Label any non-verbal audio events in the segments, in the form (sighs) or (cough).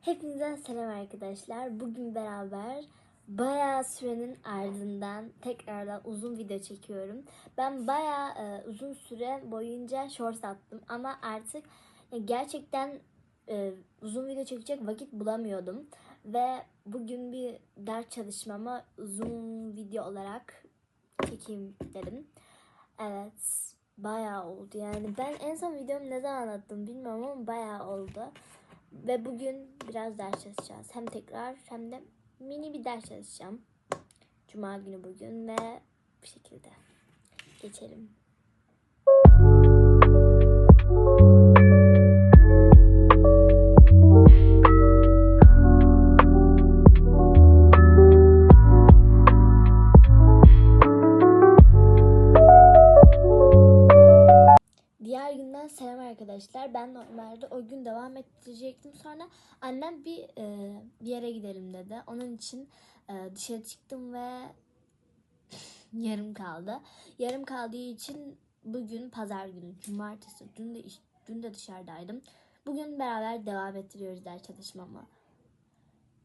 Hepinize selam arkadaşlar. Bugün beraber bayağı sürenin ardından tekrardan uzun video çekiyorum. Ben bayağı e, uzun süre boyunca shorts attım ama artık e, gerçekten e, uzun video çekecek vakit bulamıyordum. Ve bugün bir ders çalışmama uzun video olarak çekeyim dedim. Evet bayağı oldu yani ben en son videomu ne zaman attım bilmiyorum ama bayağı oldu. Ve bugün biraz ders çalışacağız. Hem tekrar hem de mini bir ders çalışacağım. Cuma günü bugün ve bu şekilde geçelim. Selam arkadaşlar. Ben normalde o gün devam ettirecektim. Sonra annem bir e, bir yere gidelim dedi. Onun için e, dışarı çıktım ve (laughs) yarım kaldı. Yarım kaldığı için bugün pazar günü, cumartesi. Dün de dün de dışarıdaydım. Bugün beraber devam ettiriyoruz ders çalışmamı.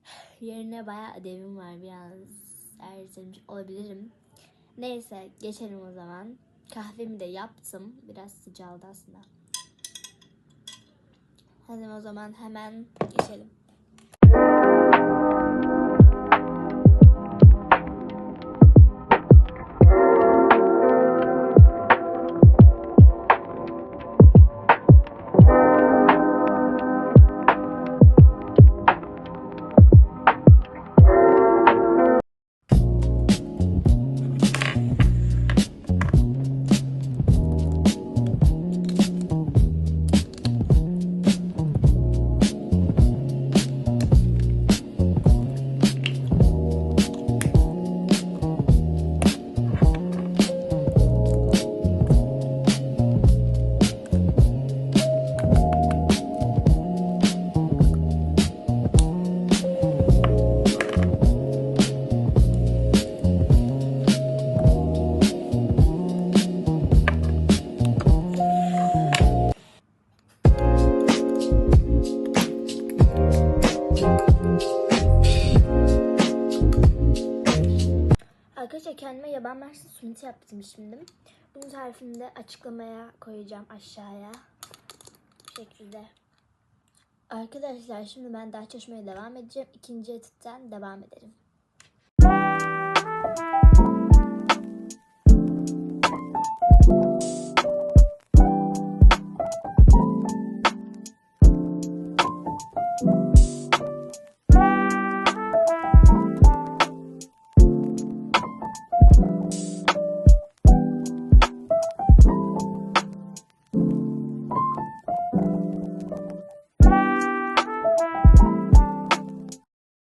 (sighs) Yerine bayağı ödevim var. Biraz ertelemiş olabilirim. Neyse geçelim o zaman. Kahvemi de yaptım. Biraz sıcaldı aslında. Hadi o zaman hemen geçelim. Arkadaşlar kendime yaban mersini suniti yaptım şimdi. Bunun tarifini de açıklamaya koyacağım aşağıya. Bu şekilde. Arkadaşlar şimdi ben ders çalışmaya devam edeceğim. İkinci etütten devam edelim. あ。